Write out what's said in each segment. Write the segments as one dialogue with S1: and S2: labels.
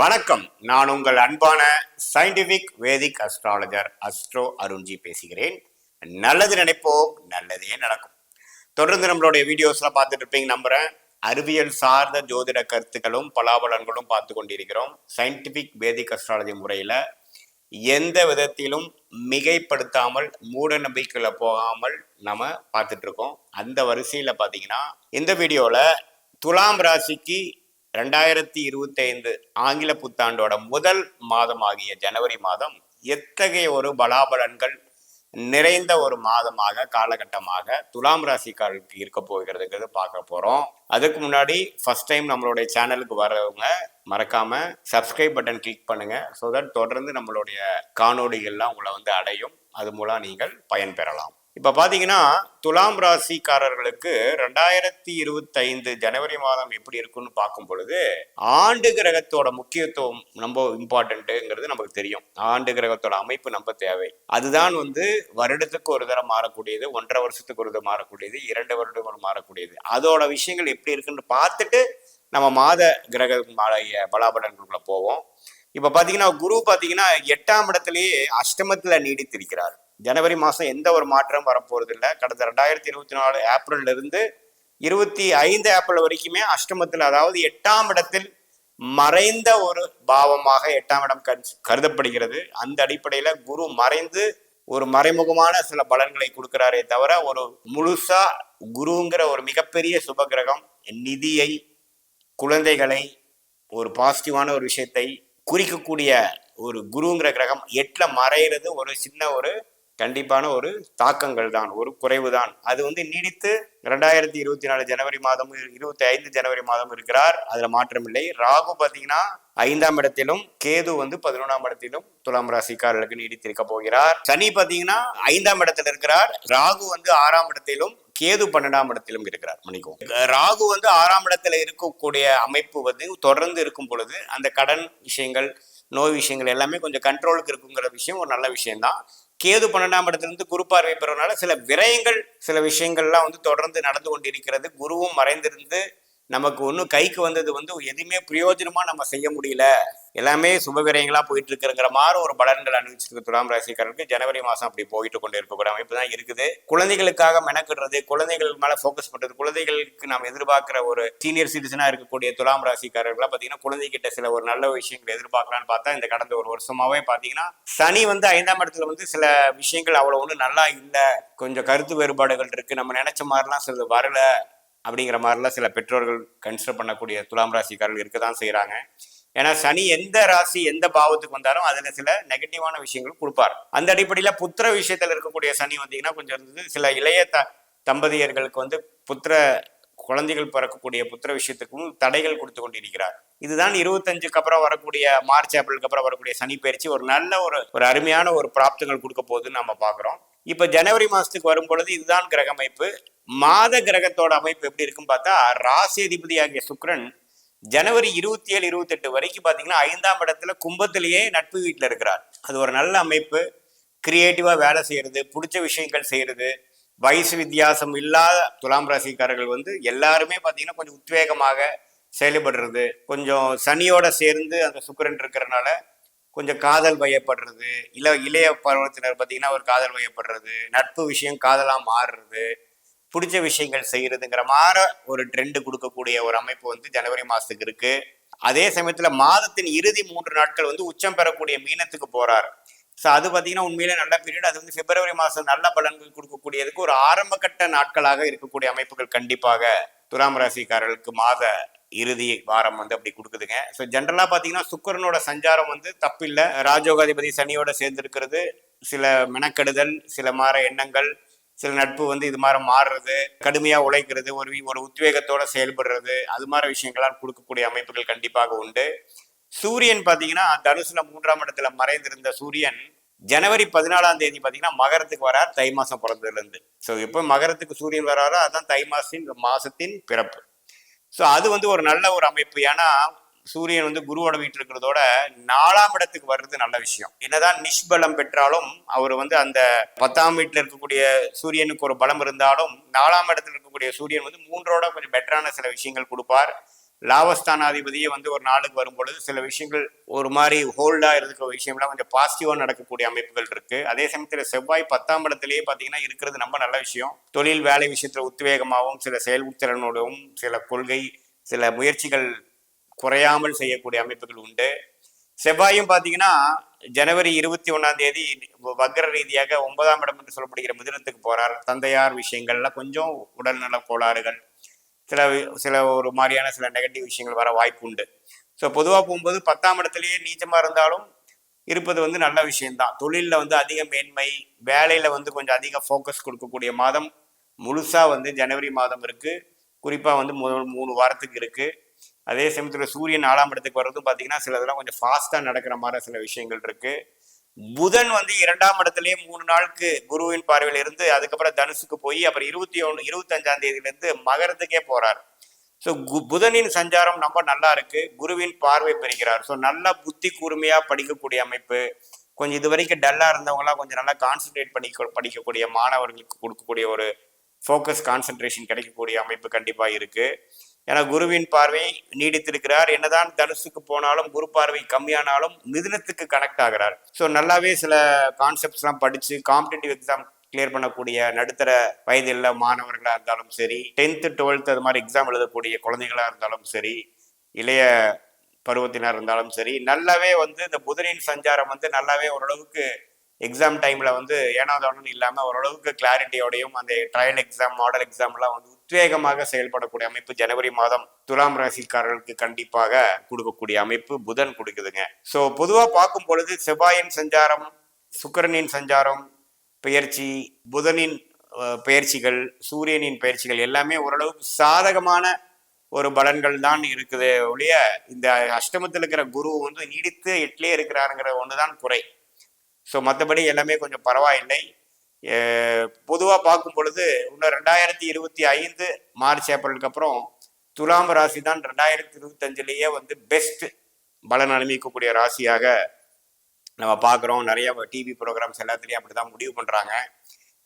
S1: வணக்கம். நான் உங்கள் அன்பான scientific Vedic astrologer astro Arun ji பேசுகிறேன். நல்லது நினைப்போம் நல்லதே நடக்கும். தொடர்ந்து நம்மளுடைய வீடியோஸ்லாம் பார்த்துட்டு இருப்பீங்க நம்புறேன். அறிவியல் சார்ந்த ஜோதிட கருத்துக்களும் பலாபலன்களும் பார்த்து கொண்டிருக்கிறோம். சயின்டிபிக் வேதிக் அஸ்ட்ராலஜி முறையில் எந்த விதத்திலும் மிகைப்படுத்தாமல் மூட நம்பிக்கையில் போகாமல் நம்ம பார்த்துட்டு இருக்கோம். அந்த வரிசையில் பார்த்தீங்கன்னா இந்த வீடியோவில் துலாம் ராசிக்கு ரெண்டாயிரத்தி இருபத்தைந்து ஆங்கில புத்தாண்டோட முதல் மாதமாகிய ஜனவரி மாதம் எத்தகைய ஒரு பலாபலன்கள் நிறைந்த ஒரு மாதமாக காலகட்டமாக துலாம் ராசிக்காரர்களுக்கு இருக்க போகிறதுங்கிறது பார்க்க போகிறோம் அதுக்கு முன்னாடி ஃபர்ஸ்ட் டைம் நம்மளுடைய சேனலுக்கு வரவங்க மறக்காம சப்ஸ்கிரைப் பட்டன் கிளிக் பண்ணுங்க. ஸோ தட் தொடர்ந்து நம்மளுடைய காணொளிகள்லாம் உங்களை வந்து அடையும். அது மூலம் நீங்கள் பயன்பெறலாம் இப்போ பார்த்தீங்கன்னா துலாம் ராசிக்காரர்களுக்கு ரெண்டாயிரத்தி இருபத்தைந்து ஜனவரி மாதம் எப்படி இருக்குன்னு பார்க்கும் பொழுது ஆண்டு கிரகத்தோட முக்கியத்துவம் ரொம்ப இம்பார்ட்டண்ட்டுங்கிறது நமக்கு தெரியும். ஆண்டு கிரகத்தோட அமைப்பு நம்ம தேவை. அதுதான் வந்து வருடத்துக்கு ஒரு தடவை மாறக்கூடியது ஒன்றரை வருஷத்துக்கு ஒரு தரம் மாறக்கூடியது இரண்டு வருடங்கள் மாறக்கூடியது. அதோட விஷயங்கள் எப்படி இருக்குன்னு பார்த்துட்டு நம்ம மாத கிரக மாலைய பலாபலன்களுக்குள்ள போவோம். இப்போ பார்த்தீங்கன்னா குரு பார்த்தீங்கன்னா எட்டாம் இடத்திலேயே அஷ்டமத்தில் நீடித்திருக்கிறார். ஜனவரி மாதம் எந்த ஒரு மாற்றம் வரப்போகிறது இல்லை கடந்த ரெண்டாயிரத்தி இருபத்தி நாலு ஏப்ரல்ல இருந்து இருபத்தி ஐந்து ஏப்ரல் வரைக்குமே அஷ்டமத்தில் அதாவது எட்டாம் இடத்தில் மறைந்த ஒரு பாவமாக எட்டாம் இடம் கருதப்படுகிறது. அந்த அடிப்படையில குரு மறைந்து ஒரு மறைமுகமான சில பலன்களை கொடுக்கிறாரே தவிர ஒரு முழுசா குருங்கிற ஒரு மிகப்பெரிய சுபகிரகம் நிதியை குழந்தைகளை ஒரு பாசிட்டிவான ஒரு விஷயத்தை குறிக்கக்கூடிய ஒரு குருங்கிற கிரகம் எட்டில் மறையிறது ஒரு சின்ன ஒரு கண்டிப்பான ஒரு தாக்கங்கள் தான் ஒரு குறைவு தான் அது வந்து நீடித்து ரெண்டாயிரத்தி இருபத்தி நாலு ஜனவரி மாதம் இருபத்தி ஐந்து ஜனவரி மாதம் இருக்கிறார். அதுல மாற்றம் இல்லை. ராகு பாத்தீங்கன்னா ஐந்தாம் இடத்திலும் கேது வந்து பதினொன்றாம் இடத்திலும் துலாம் ராசிக்காரர்களுக்கு நீடித்திருக்க போகிறார். சனி பாத்தீங்கன்னா ஐந்தாம் இடத்துல இருக்கிறார். ராகு வந்து ஆறாம் இடத்திலும் கேது பன்னெண்டாம் இடத்திலும் இருக்கிறார். மணிக்கும் ராகு வந்து ஆறாம் இடத்துல இருக்கக்கூடிய அமைப்பு வந்து தொடர்ந்து இருக்கும் பொழுது அந்த கடன் விஷயங்கள் நோய் விஷயங்கள் எல்லாமே கொஞ்சம் கண்ட்ரோலுக்கு இருக்குங்கிற விஷயம் ஒரு நல்ல விஷயம்தான். கேது பன்னெண்டாம் இடத்துலேருந்து குரு பார்வை பெறுவதனால சில விரயங்கள் சில விஷயங்கள்லாம் வந்து தொடர்ந்து நடந்து கொண்டிருக்கிறது. குருவும் மறைந்திருந்து நமக்கு ஒன்றும் கைக்கு வந்தது வந்து எதுவுமே பிரயோஜனமாக நம்ம செய்ய முடியல. எல்லாமே சுபவிரயங்களாக போயிட்டு இருக்கிறங்கிற மாதிரி ஒரு பலன்கள் அனுபவிச்சிருக்கு துலாம் ராசிக்காரருக்கு ஜனவரி மாதம் அப்படி போயிட்டு கொண்டு இருக்கக்கூடிய அமைப்பு தான் இருக்குது. குழந்தைகளுக்காக மெனக்கிடுறது குழந்தைகள் மேலே ஃபோக்கஸ் பண்ணுறது குழந்தைகளுக்கு நாம் எதிர்பார்க்குற ஒரு சீனியர் சிட்டிசனாக இருக்கக்கூடிய துலாம் ராசிக்காரர்களாக பார்த்தீங்கன்னா குழந்தைகிட்ட சில ஒரு நல்ல விஷயங்களை எதிர்பார்க்கலான்னு பார்த்தா இந்த கடந்த ஒரு வருஷமாவே பார்த்தீங்கன்னா சனி வந்து ஐந்தாம் இடத்துல வந்து சில விஷயங்கள் அவ்வளோ ஒன்றும் நல்லா இல்லை. கொஞ்சம் கருத்து வேறுபாடுகள் இருக்குது நம்ம நினச்ச மாதிரிலாம் சில வரல. அப்படிங்கிற மாதிரிலாம் சில பெற்றோர்கள் கன்சிடர் பண்ணக்கூடிய துலாம் ராசிக்காரர்கள் இருக்க தான் செய்கிறாங்க ஏன்னா சனி எந்த ராசி எந்த பாவத்துக்கு வந்தாலும் அதில் சில நெகட்டிவான விஷயங்கள் கொடுப்பார். அந்த அடிப்படையில் புத்திர விஷயத்தில் இருக்கக்கூடிய சனி வந்தீங்கன்னா கொஞ்சம் இருந்தது. சில இளைய த தம்பதியர்களுக்கு வந்து புத்திர குழந்தைகள் பிறக்கக்கூடிய புத்திர விஷயத்துக்கும் தடைகள் கொடுத்து கொண்டிருக்கிறார். இதுதான் இருபத்தஞ்சுக்கு அப்புறம் வரக்கூடிய மார்ச் ஏப்ரலுக்கு அப்புறம் வரக்கூடிய சனி பயிற்சி. ஒரு நல்ல ஒரு ஒரு அருமையான ஒரு பிராப்தங்கள் கொடுக்க போகுதுன்னு நம்ம பார்க்குறோம். இப்போ ஜனவரி மாதத்துக்கு வரும் பொழுது இதுதான் கிரக அமைப்பு. மாத கிரகத்தோட அமைப்பு எப்படி இருக்குன்னு பார்த்தா ராசி அதிபதி ஆகிய சுக்ரன் ஜனவரி இருபத்தி ஏழு இருபத்தெட்டு வரைக்கும் பார்த்தீங்கன்னா ஐந்தாம் இடத்துல கும்பத்திலேயே நட்பு வீட்டில் இருக்கிறார். அது ஒரு நல்ல அமைப்பு. கிரியேட்டிவாக வேலை செய்யறது பிடிச்ச விஷயங்கள் செய்கிறது வயசு வித்தியாசம் இல்லாத துலாம் ராசிக்காரர்கள் வந்து எல்லாருமே பார்த்தீங்கன்னா கொஞ்சம் உத்வேகமாக செயல்படுறது. கொஞ்சம் சனியோட சேர்ந்து அந்த சுக்கரன் இருக்கிறனால கொஞ்சம் காதல் வயப்படுறது இல்லை இளைய பருவத்தினர் பார்த்தீங்கன்னா ஒரு காதல் வயப்படுறது நட்பு விஷயம் காதலாக மாறுறது பிடிச்ச விஷயங்கள் செய்கிறதுங்கிற மாதிரி ஒரு ட்ரெண்டு கொடுக்கக்கூடிய ஒரு அமைப்பு வந்து ஜனவரி மாதத்துக்கு இருக்குது அதே சமயத்தில் மாதத்தின் இறுதி மூன்று நாட்கள் வந்து உச்சம் பெறக்கூடிய மீனத்துக்கு போகிறார் ஸோ அது பார்த்தீங்கன்னா உண்மையிலே நல்ல பீரியட் அது வந்து பிப்ரவரி மாதம் நல்ல பலன்கள் கொடுக்கக்கூடியதுக்கு ஒரு ஆரம்பகட்ட நாட்களாக இருக்கக்கூடிய அமைப்புகள் கண்டிப்பாக துலாம் ராசிக்காரர்களுக்கு மாத இறுதி வாரம் வந்து அப்படி கொடுக்குதுங்க. ஸோ ஜென்ரலாக பார்த்தீங்கன்னா சுக்கரனோட சஞ்சாரம் வந்து தப்பில்லை. ராஜோகாதிபதி சனியோட சேர்ந்துருக்கிறது. சில மெனக்கெடுதல் சில மாற எண்ணங்கள் சில நட்பு வந்து இது மாதிரி மாறுறது கடுமையாக உழைக்கிறது ஒரு ஒரு உத்வேகத்தோட செயல்படுறது அது மாதிரி விஷயங்கள்லாம் கொடுக்கக்கூடிய அமைப்புகள் கண்டிப்பாக உண்டு. சூரியன் பார்த்தீங்கன்னா தனுசுல மூன்றாம் இடத்துல மறைந்திருந்த சூரியன் ஜனவரி பதினாலாம் தேதி பார்த்தீங்கன்னா மகரத்துக்கு வரார் தை மாசம் பிறந்ததுலேருந்து ஸோ எப்போ மகரத்துக்கு சூரியன் வராரோ அதுதான் தை மாசத்தின் மாசத்தின் பிறப்பு. ஸோ அது வந்து ஒரு நல்ல ஒரு அமைப்பு. ஏன்னா சூரியன் வந்து குருவோட வீட்டில் இருக்கிறதோட நாலாம் இடத்துக்கு வர்றது நல்ல விஷயம். என்னதான் நிஷ்பலம் பெற்றாலும் அவர் வந்து அந்த பத்தாம் வீட்டில் இருக்கக்கூடிய சூரியனுக்கு ஒரு பலம் இருந்தாலும் நாலாம் இடத்துல இருக்கக்கூடிய சூரியன் வந்து மூன்றோட கொஞ்சம் பெட்டரான சில விஷயங்கள் கொடுப்பார். லாபஸ்தானாதிபதியே வந்து ஒரு நாளுக்கு வரும் பொழுது சில விஷயங்கள் ஒரு மாதிரி ஹோல்டாக இருக்கிற விஷயம்லாம் கொஞ்சம் பாசிட்டிவாக நடக்கக்கூடிய அமைப்புகள் இருக்குது அதே சமயத்தில் செவ்வாய் பத்தாம் இடத்துலேயே பார்த்தீங்கன்னா இருக்கிறது ரொம்ப நல்ல விஷயம். தொழில் வேலை விஷயத்தில் உத்வேகமாகவும் சில செயல்திறனோடவும் சில கொள்கை சில முயற்சிகள் குறையாமல் செய்யக்கூடிய அமைப்புகள் உண்டு. செவ்வாயும் பார்த்தீங்கன்னா ஜனவரி இருபத்தி ஒன்றாம் தேதி வக்ர ரீதியாக ஒன்பதாம் இடம் என்று சொல்லப்படுகிற மிதுனத்துக்கு போகிறார் தந்தையார் விஷயங்கள்லாம் கொஞ்சம் உடல்நல கோளாறுகள் சில சில ஒரு மாதிரியான சில நெகட்டிவ் விஷயங்கள் வர வாய்ப்பு உண்டு ஸோ பொதுவாக போகும்போது பத்தாம் இடத்துலயே நீச்சமாக இருந்தாலும் இருப்பது வந்து நல்ல விஷயம்தான். தொழிலில் வந்து அதிக மேன்மை வேலையில் வந்து கொஞ்சம் அதிக ஃபோக்கஸ் கொடுக்கக்கூடிய மாதம் முழுசாக வந்து ஜனவரி மாதம் இருக்குது குறிப்பாக வந்து முதல் மூணு வாரத்துக்கு இருக்குது அதே சமயத்தில் சூரியன் நாலாம் இடத்துக்கு வர்றதும் பார்த்தீங்கன்னா சில இதெல்லாம் கொஞ்சம் ஃபாஸ்ட்டாக நடக்கிற மாதிரி சில விஷயங்கள் இருக்குது புதன் வந்து இரண்டாம் இடத்துலயே மூணு நாளுக்கு குருவின் பார்வையில இருந்து அதுக்கப்புறம் தனுசுக்கு போய் அப்புறம் இருபத்தி ஒன்று இருபத்தஞ்சாம் தேதியில மகரத்துக்கே போறார். ஸோ புதனின் சஞ்சாரம் ரொம்ப நல்லா இருக்கு. குருவின் பார்வை பெறுகிறார். ஸோ நல்ல புத்தி கூர்மையா படிக்கக்கூடிய அமைப்பு. கொஞ்சம் இது வரைக்கும் டல்லா இருந்தவங்கலாம் கொஞ்சம் நல்லா கான்சென்ட்ரேட் பண்ணி படிக்கக்கூடிய மாணவர்களுக்கு கொடுக்கக்கூடிய ஒரு ஃபோக்கஸ் கான்சென்ட்ரேஷன் கிடைக்கக்கூடிய அமைப்பு கண்டிப்பாக இருக்கு. ஏன்னா குருவின் பார்வை நீடித்திருக்கிறார். என்னதான் தனுசுக்கு போனாலும் குரு பார்வை கம்மியானாலும் மிதுனத்துக்கு கனெக்ட் ஆகிறார். ஸோ நல்லாவே சில கான்செப்ட்ஸ்லாம் படித்து காம்படிட்டிவ் எக்ஸாம் கிளியர் பண்ணக்கூடிய நடுத்தர வயதில் மாணவர்களாக இருந்தாலும் சரி டென்த்து டுவெல்த் அது மாதிரி எக்ஸாம் எழுதக்கூடிய குழந்தைகளாக இருந்தாலும் சரி இளைய பருவத்தினர் இருந்தாலும் சரி நல்லாவே வந்து இந்த புதனின் சஞ்சாரம் வந்து நல்லாவே ஓரளவுக்கு எக்ஸாம் டைமில் வந்து ஏனாதானு இல்லாமல் ஓரளவுக்கு கிளாரிட்டியோடையும் அந்த ட்ரையல் எக்ஸாம் மாடல் எக்ஸாம்லாம் வந்து உத்வேகமாக செயல்படக்கூடிய அமைப்பு ஜனவரி மாதம் துலாம் ராசிக்காரர்களுக்கு கண்டிப்பாக கொடுக்கக்கூடிய அமைப்பு புதன் கொடுக்குதுங்க. ஸோ பொதுவாக பார்க்கும் பொழுது செவ்வாயின் சஞ்சாரம் சுக்கரனின் சஞ்சாரம் பெயர்ச்சி புதனின் பயிற்சிகள் சூரியனின் பயிற்சிகள் எல்லாமே ஓரளவுக்கு சாதகமான ஒரு பலன்கள் தான் இருக்குது ஒழிய இந்த அஷ்டமத்தில் இருக்கிற குரு வந்து நீடித்து எட்லேயே இருக்கிறாருங்கிற ஒன்று தான் குறை. ஸோ மற்றபடி எல்லாமே கொஞ்சம் பரவாயில்லை. பொதுவாக பார்க்கும் பொழுது இன்னும் ரெண்டாயிரத்தி இருபத்தி ஐந்து மார்ச் ஏப்ரலுக்கு அப்புறம் துலாம் ராசி தான் ரெண்டாயிரத்தி இருபத்தஞ்சிலேயே வந்து பெஸ்ட் பலன் அனுபவிக்கக்கூடிய ராசியாக நம்ம பார்க்குறோம். நிறைய டிவி ப்ரோக்ராம்ஸ் எல்லாத்துலேயும் அப்படி தான் முடிவு பண்ணுறாங்க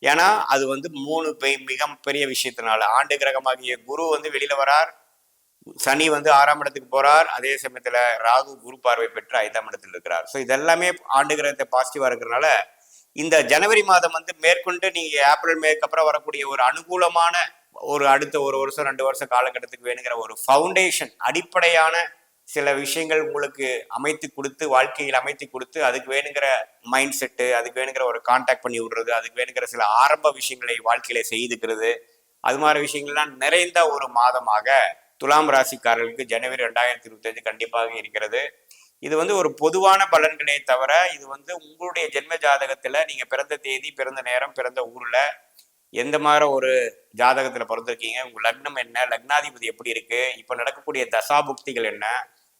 S1: ஏன்னா அது வந்து மூணு மிக பெரிய விஷயத்தினால. ஆண்டு கிரகமாகிய குரு வந்து வெளியில் வரார். சனி வந்து ஆறாம் இடத்துக்கு போறார். அதே சமயத்துல ராகு குரு பார்வை பெற்று ஐந்தாம் இடத்தில் இருக்கிறார். ஸோ இதெல்லாமே ஆண்டு கிரகத்தை பாசிட்டிவா இருக்கிறனால இந்த ஜனவரி மாதம் வந்து மேற்கொண்டு நீங்க ஏப்ரல் மேக்கு அப்புறம் வரக்கூடிய ஒரு அனுகூலமான ஒரு அடுத்த ஒரு வருஷம் ரெண்டு வருஷம் காலகட்டத்துக்கு வேணுங்கிற ஒரு ஃபவுண்டேஷன் அடிப்படையான சில விஷயங்கள் உங்களுக்கு அமைத்து கொடுத்து வாழ்க்கையில் அமைத்து கொடுத்து அதுக்கு வேணுங்கிற மைண்ட் செட்டு அதுக்கு வேணுங்கிற ஒரு கான்டாக்ட் பண்ணி விடுறது அதுக்கு வேணுங்கிற சில ஆரம்ப விஷயங்களை வாழ்க்கையில செய்துக்கிறது. அது மாதிரி விஷயங்கள்லாம் நிறைந்த ஒரு மாதமாக துலாம் ராசிக்காரர்களுக்கு ஜனவரி ரெண்டாயிரத்தி இருபத்தஞ்சு கண்டிப்பாக இருக்கிறது. இது வந்து ஒரு பொதுவான பலன்களே தவிர இது வந்து உங்களுடைய ஜென்ம ஜாதகத்துல நீங்க பிறந்த தேதி பிறந்த நேரம் பிறந்த ஊர்ல எந்த மாதிரி ஒரு ஜாதகத்துல பிறந்திருக்கீங்க? உங்கள் லக்னம் என்ன? லக்னாதிபதி எப்படி இருக்கு? இப்போ நடக்கக்கூடிய தசா புக்திகள் என்ன?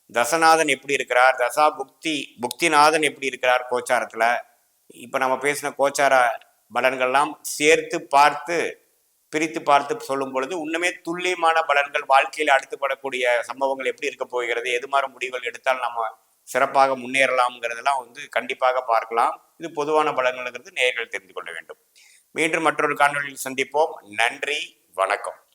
S1: தசநாதன் எப்படி இருக்கிறார்? தசா புக்தி புக்திநாதன் எப்படி இருக்கிறார் கோச்சாரத்துல? இப்போ நம்ம பேசின கோச்சார பலன்கள்லாம் சேர்த்து பார்த்து பிரித்து பார்த்து சொல்லும் பொழுது இன்னுமே துல்லியமான பலன்கள் வாழ்க்கையில் அடுத்துப்படக்கூடிய சம்பவங்கள் எப்படி இருக்க போகிறது? எது மாதிரி முடிவுகள் எடுத்தால் நம்ம சிறப்பாக முன்னேறலாம்ங்கிறதெல்லாம் வந்து கண்டிப்பாக பார்க்கலாம். இது பொதுவான பலன்கள்ங்கிறது நேர்கள் தெரிந்து கொள்ள வேண்டும். மீண்டும் மற்றொரு காணொலியில் சந்திப்போம். நன்றி வணக்கம்.